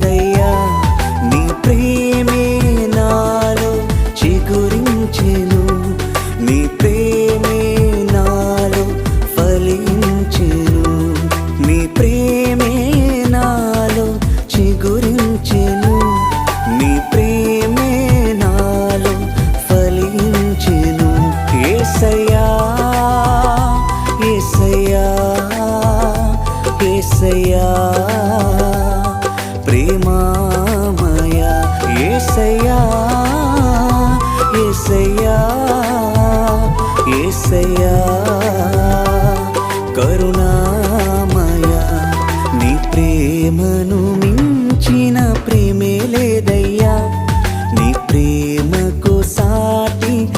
లేదయ్యా నీ ప్రేమే నాలో చిగురించెను. నీ ప్రేమే నాలో ఫలించెను. నీ ప్రేమే నాలో చిగురించెను. నీ ప్రేమే నాలో ఫలించెను. ఏసయ్యా ఏసయ్యా ఏసయ్యా. మహిమామయ ఏసయ్యా ఏసయ్యా ఏసయ్యా. కరుణామయ నీ ప్రేమను మించిన ప్రేమే లేదయ్యా. నీ ప్రేమ